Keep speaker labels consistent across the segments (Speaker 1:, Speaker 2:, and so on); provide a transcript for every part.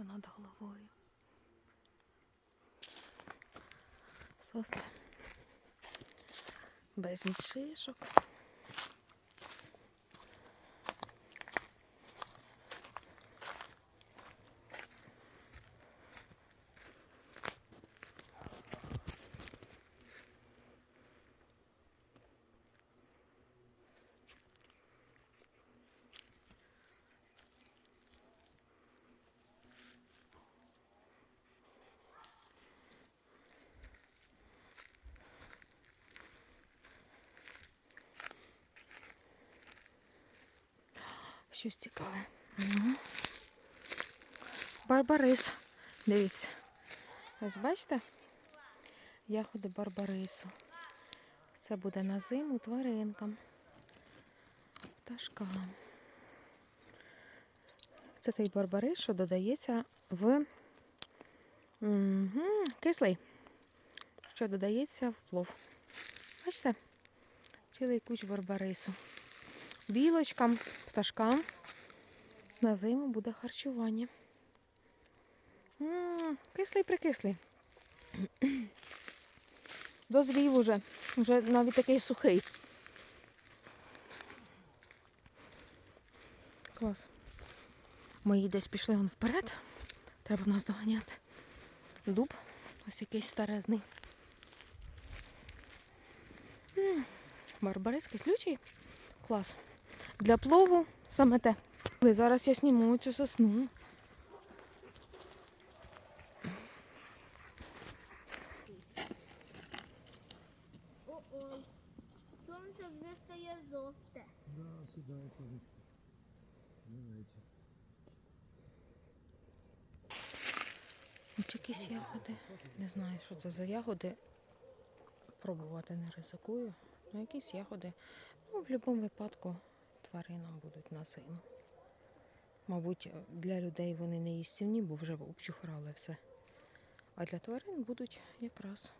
Speaker 1: що над головою. Сосни. Безліч шишок. Щось цікаве. Угу. Барбарис. Дивіться. Ось бачите? Ягоди барбарису. Це буде на зиму тваринкам. Пташкам. Це той барбарис, що додається в угу. кислий, що додається в плов. Бачите? Цілий куч барбарису. Білочкам, пташкам на зиму буде харчування. Кислий прикислий. Дозрів уже. Вже навіть такий сухий. Клас. Мої десь пішли вон вперед. Треба нас доганяти. Дуб. Ось якийсь старезний. Барбарис кислючий. Клас. Для плову саме те. Але зараз я зніму цю сосну.
Speaker 2: Ой, сонце вже стає жовте.
Speaker 3: Да,
Speaker 1: якісь ягоди. Не знаю, що це за ягоди. Пробувати не ризикую. Ну, якісь ягоди. Ну, в будь-якому випадку тваринам будуть на зиму. Мабуть, для людей вони не їстівні, бо вже обчухрали все. А для тварин будуть якраз.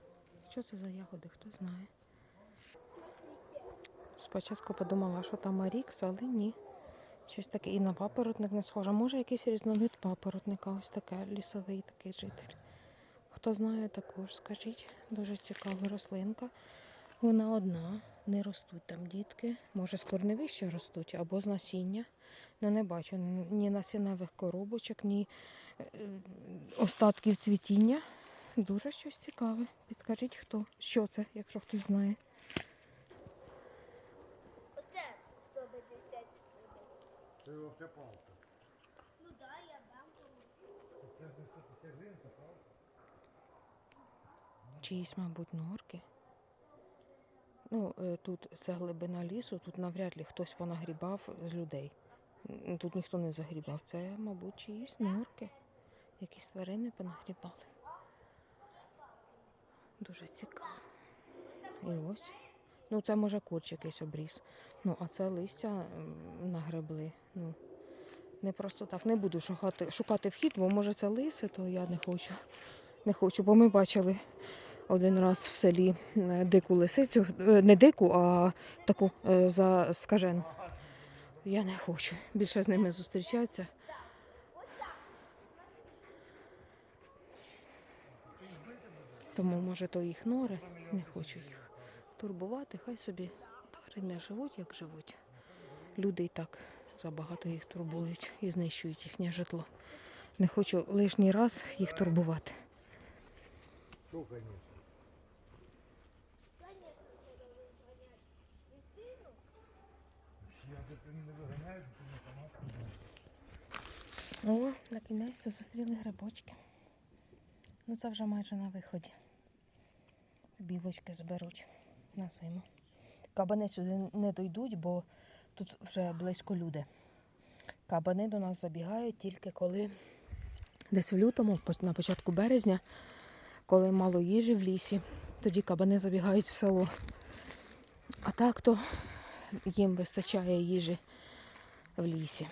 Speaker 1: Що це за ягоди, хто знає. Спочатку подумала, що там Арікс, але ні. Щось таке і на папоротник не схоже. Може, якийсь різновид папоротника, ось таке лісовий такий житель. Хто знає також, скажіть. Дуже цікава рослинка. Вона одна, не ростуть там дітки. Може, з корневища ростуть або з насіння. Ну, не бачу ні насінневих коробочок, ні е, остатків цвітіння. Дуже щось цікаве. Підкажіть, хто, що це, якщо хтось знає.
Speaker 2: Оце 150
Speaker 3: Це взагалі палка.
Speaker 2: Ну да, я дам.
Speaker 3: Це ж 150 гривень, це палка.
Speaker 1: Чиїсь, мабуть, норки. Ну, е, тут це глибина лісу, тут навряд ли хтось понагрібав з людей. Тут ніхто не загрібав. Це, мабуть, чиїсь норки. Якісь тварини понагрібали. Дуже цікаво. І ось. Ну, це може курч якийсь обріз. Ну, а це листя нагребли. Ну, не просто так. Не буду шукати, шукати вхід, бо може це лиси, то я не хочу. Не хочу, бо ми бачили один раз в селі е, дику лисицю, Е, не дику, а таку е, за скажену. Я не хочу більше з ними зустрічатися. Тому, може, то їх нори, не хочу їх турбувати. Хай собі тварини живуть, як живуть. Люди і так забагато їх турбують і знищують їхнє житло. Не хочу лишній раз їх турбувати.
Speaker 3: Що, звісно? Я тут не виганяю, ти не сама
Speaker 1: О, на кінець зустріли грибочки. Ну це вже майже на виході. Білочки зберуть на зиму. Кабани сюди не дойдуть, бо тут вже близько люди. Кабани до нас забігають тільки коли десь в лютому, на початку березня, коли мало їжі в лісі, тоді кабани забігають в село. А так то їм вистачає їжі в лісі.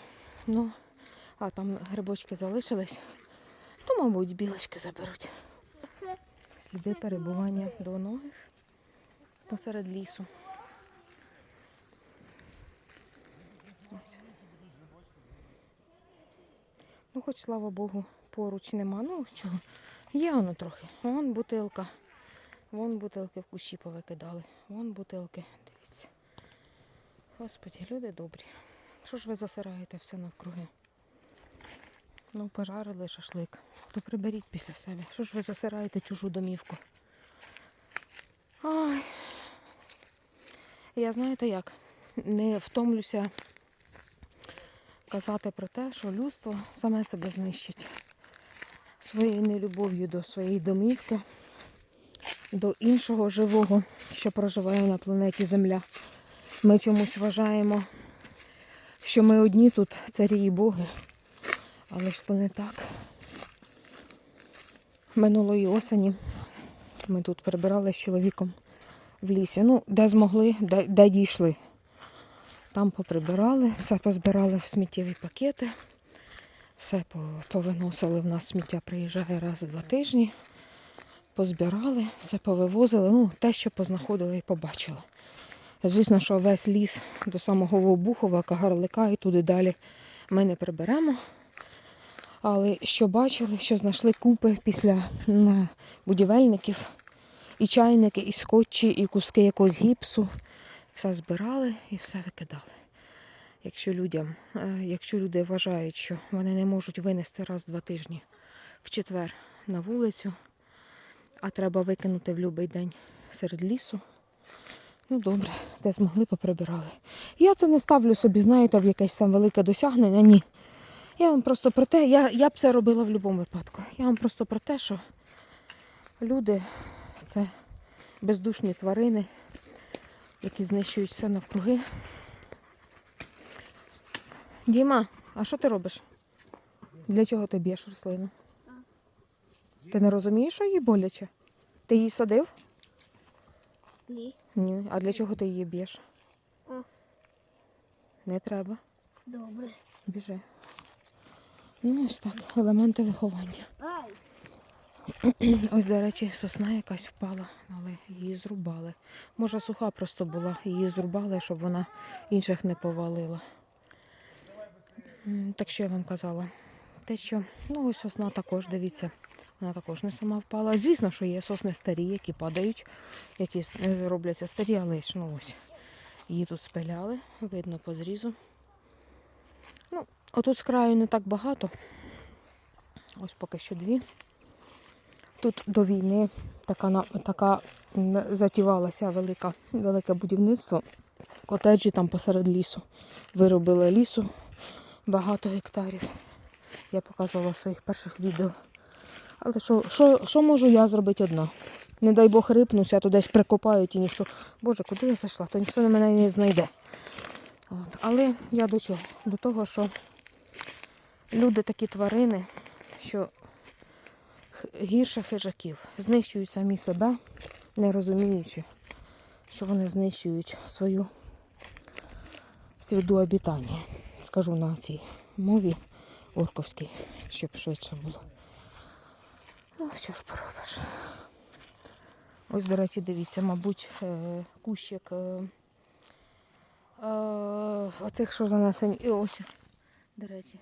Speaker 1: Ну, а там грибочки залишились, то, мабуть, білочки заберуть. Сліди перебування двоногих посеред лісу. Ну, хоч слава Богу, поруч нема. Ну чого? Є воно трохи. Вон бутилка. Вон бутилки в кущі повикидали. Вон бутилки. Дивіться. Господі, люди добрі. Що ж ви засираєте все навкруги? Ну, пожарили шашлик. То приберіть після себе. Що ж ви засираєте чужу домівку? Ай. Я знаєте як? Не втомлюся казати про те, що людство саме себе знищить своєю нелюбов'ю до своєї домівки, до іншого живого, що проживає на планеті Земля. Ми чомусь вважаємо, що ми одні тут царі і боги, але ж то не так. Минулої осені ми тут прибирали з чоловіком в лісі. Ну, де змогли, де, де дійшли. Там поприбирали, все позбирали в сміттєві пакети, все повиносили. В нас сміття приїжджає раз в два тижні. Позбирали, все повивозили. Ну, те, що познаходили і побачили. Звісно, що весь ліс до самого Вовбухова, Кагарлика і туди далі ми не приберемо. Але що бачили, що знайшли купи після будівельників, і чайники, і скотчі, і куски якогось гіпсу. Все збирали і все викидали. Якщо людям, е, якщо люди вважають, що вони не можуть винести раз два тижні в четвер на вулицю, а треба викинути в будь-який день серед лісу. Ну добре, де змогли, поприбирали. Я це не ставлю собі, знаєте, в якесь там велике досягнення. Ні. Я вам просто про те, я, я б це робила в будь-якому випадку. Я вам просто про те, що люди це бездушні тварини, які знищують все навкруги. Діма, а що ти робиш? Для чого ти б'єш рослину? Ти не розумієш, що їй боляче? Ти її садив?
Speaker 2: Ні.
Speaker 1: Ні. А для чого ти її б'єш? Не треба.
Speaker 2: Добре.
Speaker 1: Біжи. Ну, ось так, елементи виховання. Ось, до речі, сосна якась впала, але її зрубали. Може, суха просто була, її зрубали, щоб вона інших не повалила. Так що я вам казала? Те, що ну ось сосна також, дивіться, вона також не сама впала. Звісно, що є сосни старі, які падають, які е, робляться старі, але ж ну ось. Її тут спиляли, видно по зрізу. Ну, отут з краю не так багато. Ось поки що дві. Тут до війни така, така затівалася велика, велике будівництво. Котеджі там посеред лісу. Виробили лісу багато гектарів. Я показувала в своїх перших відео. Але що, що, що можу я зробити одна? Не дай Бог рипнуся, то десь прикопають і ніхто. Боже, куди я зайшла? То ніхто на мене не знайде. От. Але я до чого? До того, що люди такі тварини, що гірше хижаків. Знищують самі себе, не розуміючи, що вони знищують свою свіду обітання. Скажу на цій мові орковській, щоб швидше було. Ну, що ж поробиш. Ось, до речі, дивіться, мабуть, е, кущик е, е, оцих, що занесені. І ось, до речі.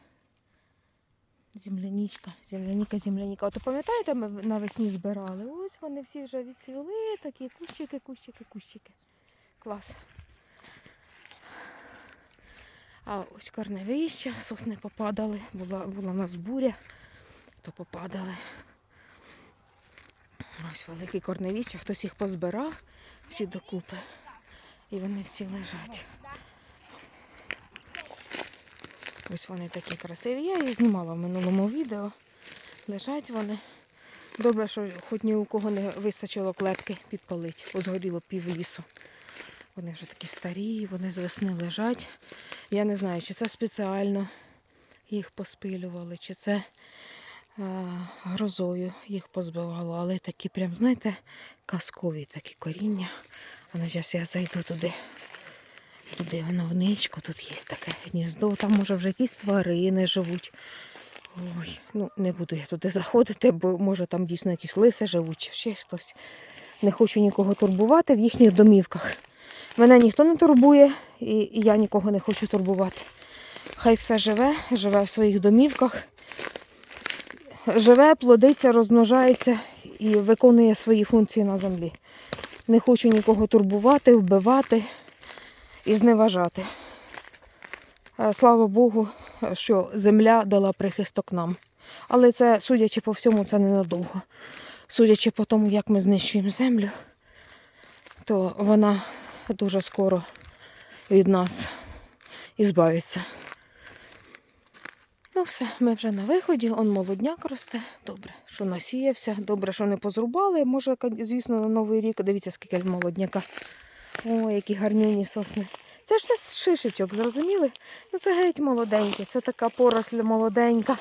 Speaker 1: Земляничка, земляніка, земляніка. От пам'ятаєте, ми навесні збирали? Ось вони всі вже відцвіли, такі кущики, кущики, кущики. Клас. А ось корневища, сосни попадали, була, була в нас буря, то попадали. Ось великі корневища, хтось їх позбирав всі докупи. І вони всі лежать. Ось вони такі красиві. Я їх знімала в минулому відео. Лежать вони. Добре, що хоч ні у кого не вистачило клепки підпалити. Озгоріло пів лісу. Вони вже такі старі, вони з весни лежать. Я не знаю, чи це спеціально їх поспилювали, чи це а, грозою їх позбивало, але такі прям, знаєте, казкові такі коріння. А ну, зараз я зайду туди. Туди в тут є таке гніздо, там може вже якісь тварини живуть. Ой, ну не буду я туди заходити, бо може там дійсно якісь лиси живуть, чи ще хтось. Не хочу нікого турбувати в їхніх домівках. Мене ніхто не турбує, і я нікого не хочу турбувати. Хай все живе, живе в своїх домівках. живе, плодиться, розмножається і виконує свої функції на землі. Не хочу нікого турбувати, вбивати і зневажати. Е, Слава Богу, що земля дала прихисток нам. Але це, судячи по всьому, це ненадовго. Судячи по тому, як ми знищуємо землю, то вона дуже скоро від нас і збавиться. Ну, все, ми вже на виході, он молодняк росте. Добре, що насіявся, добре, що не позрубали. Може, звісно, на Новий рік. Дивіться, скільки молодняка. О, які гарнюні сосни. Це ж все шишечок, зрозуміли? Ну це геть молоденьке, це така поросль молоденька.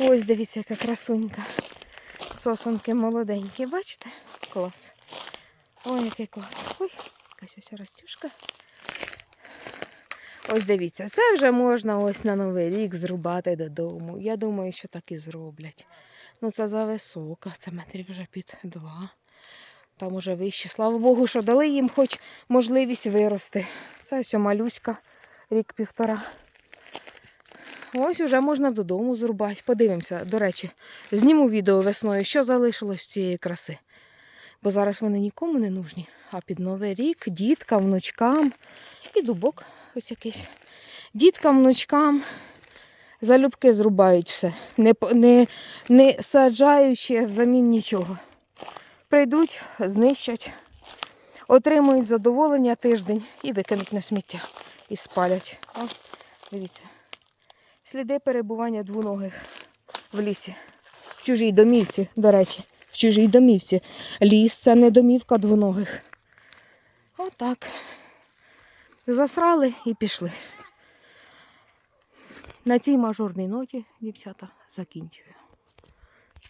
Speaker 1: Ось дивіться, яка красунька. Сосонки молоденькі, бачите? Клас. Ой, який клас. Ой, якась ось растюшка. Ось дивіться, це вже можна ось на Новий рік зрубати додому. Я думаю, що так і зроблять. Ну, це зависока, це метрів вже під два. Там уже вище. Слава Богу, що дали їм хоч можливість вирости. Це ось малюська, рік-півтора. Ось уже можна додому зрубати. Подивимося, до речі, зніму відео весною, що залишилось цієї краси. Бо зараз вони нікому не нужні. А під Новий рік діткам, внучкам і дубок ось якийсь. Діткам, внучкам залюбки зрубають все, не, не, не саджаючи взамін нічого. Прийдуть, знищать, отримують задоволення тиждень і викинуть на сміття. І спалять. О, дивіться. Сліди перебування двоногих в лісі. В чужій домівці, до речі, в чужій домівці. Ліс це не домівка двоногих. Отак. Засрали і пішли. На цій мажорній ноті, дівчата, закінчую.